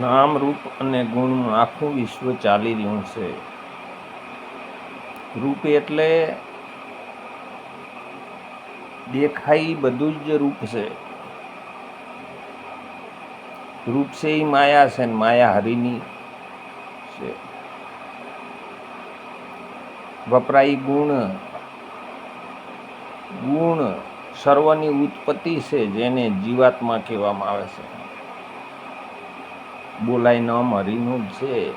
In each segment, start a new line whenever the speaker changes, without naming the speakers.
નામ રૂપ અને ગુણમાં આખું વિશ્વ ચાલી રહ્યું છે. રૂપ એટલે દેખાય બધું જ રૂપ છે. રૂપ છે એ માયા છે ને માયા હરિની છે. વપરાય ગુણ. ગુણ સર્વની ઉત્પત્તિ છે જેને જીવાત્મા કહેવામાં આવે છે. બોલાય નામ હરિનું છે.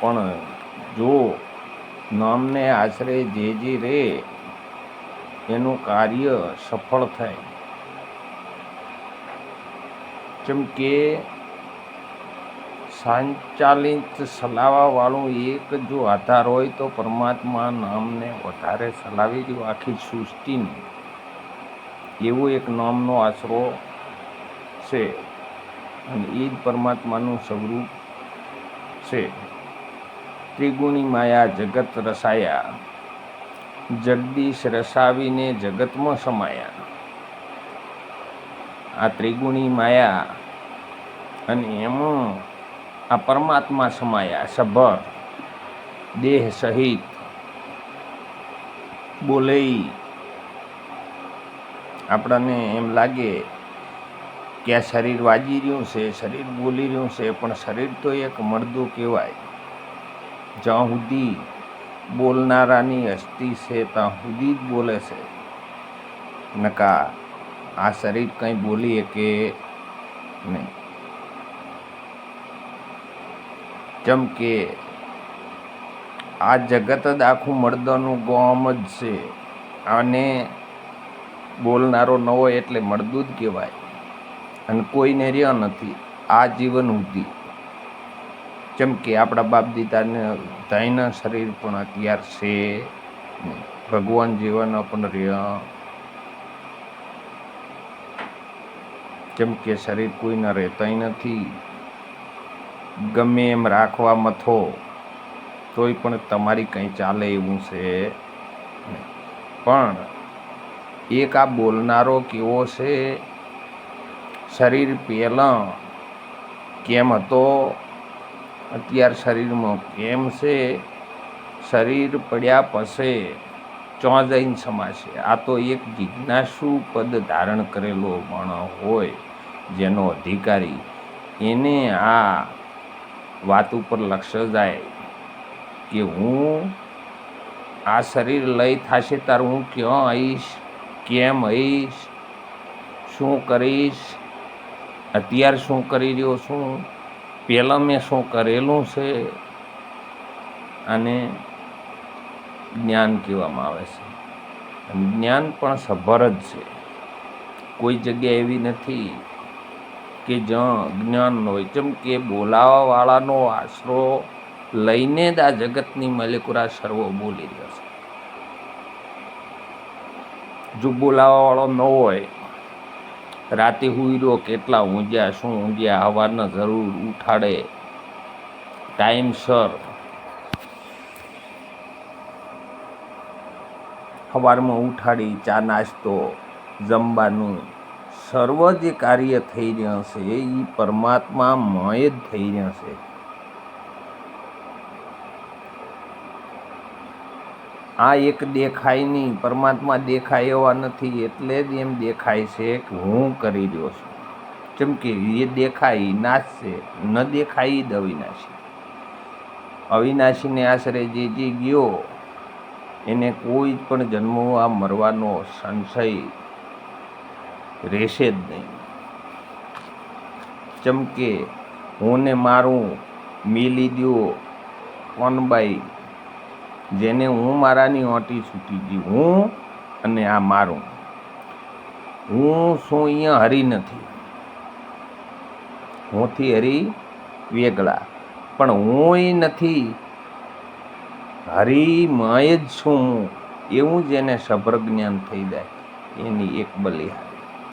પણ જો નામને આશરે જે જે રે, એનું કાર્ય સફળ થાય. જેમ કે સંચાલિત ચલાવવાવાળું એક જો આધાર હોય તો પરમાત્મા નામને વધારે ચલાવી રહ્યું આખી સૃષ્ટિને એવું એક નામનો આશરો છે. અને એ જ પરમાત્માનું સ્વરૂપ છે. ત્રિગુણી માયા જગત રસાયા. જગદીશ રસાવીને જગતમાં સમાયા. આ ત્રિગુણી માયા અને એમાં આ પરમાત્મા સમાયા, સભર, દેહ સહિત બોલે આપણને એમ લાગે કે આ શરીર વાજી રહ્યું છે, શરીર બોલી રહ્યું છે, પણ શરીર તો એક મળદું કહેવાય. જ્યાં સુધી બોલનારાની અસ્થિ છે, ત્યાં સુધી જ બોલે છે. નકા, આ શરીર કંઈ બોલી કે નહીં. જેમ કે આ જગત જ આખું મળદાનું ગોમ જ છે આને બોલનારો ન હોય એટલે મળદું જ કહેવાય. અને કોઈને રહ્યા નથી. આ જીવન સુધી જેમ કે આપણા બાપ દીદાને બધાયના શરીર પણ અત્યાર છે ભગવાન જીવન પણ રહ્યા. જેમ કે શરીર કોઈને રહેતાય નથી. ગમે એમ રાખવા મથો, તોય પણ તમારી કંઈ ચાલે એવું છે પણ એક આ બોલનારો કેવો છે શરીર પહેલાં કેમ હતો? અત્યાર શરીરમાં કેમ છે? શરીર પડ્યા પછી ચોં સમાશે. આ તો એક જિજ્ઞાસુ પદ ધારણ કરેલો પણ હોય, જેનો અધિકારી એને આ વાત ઉપર લક્ષ્ય જાય કે હું આ શરીર લઈ થશે ત્યારે હું ક્યાં આવીશ કેમ આવીશ શું કરીશ? અત્યારે શું કરી રહ્યો છું? પહેલાં મેં શું કરેલું છે? અને જ્ઞાન કહેવામાં આવે છે. જ્ઞાન પણ સભર જ છે. કોઈ જગ્યા એવી નથી કે જ્યાં જ્ઞાન ન હોય. જેમ કે બોલાવાવાળાનો આશરો લઈને જ આ જગતની મલેકુરા સર્વો બોલી રહ્યો છે. જો બોલાવાવાળો ન હોય રાતે હુઈરો કેટલા ઊંઘ્યા શું ઊંઘ્યા હવારના જરૂર ઉઠાડે. ટાઈમસર સવારમાં ઉઠાડી ચા નાસ્તો, જમવાનું. સર્વ જે કાર્ય થઈ રહ્યા છે એ પરમાત્મા મય જ થઈ રહ્યા છે. આ એક દેખાય નહીં, પરમાત્મા દેખાય એવા નથી, એટલે જ એમ દેખાય છે કે હું કરી રહ્યો છું. જેમ કે એ દેખાય નાશશે ન દેખાય જ અવિનાશી. અવિનાશીને આશરે જે જે ગયો, એને કોઈ પણ જન્મવા મરવાનો સંશય રહેશે જ નહીં. જેમ કે હું ને મારું મિલી દ્યો કોનબાઈ જેને હું મારાની ઓટી છૂટી ગઈ, હું અને આ મારું. હું શું અહીંયા હરી નથી? હુંથી હરી વેગળા, પણ હું નથી. હરિમય જ છું, એવું જ એને સભર જ્ઞાન થઈ જાય, એની એક બલિહાર.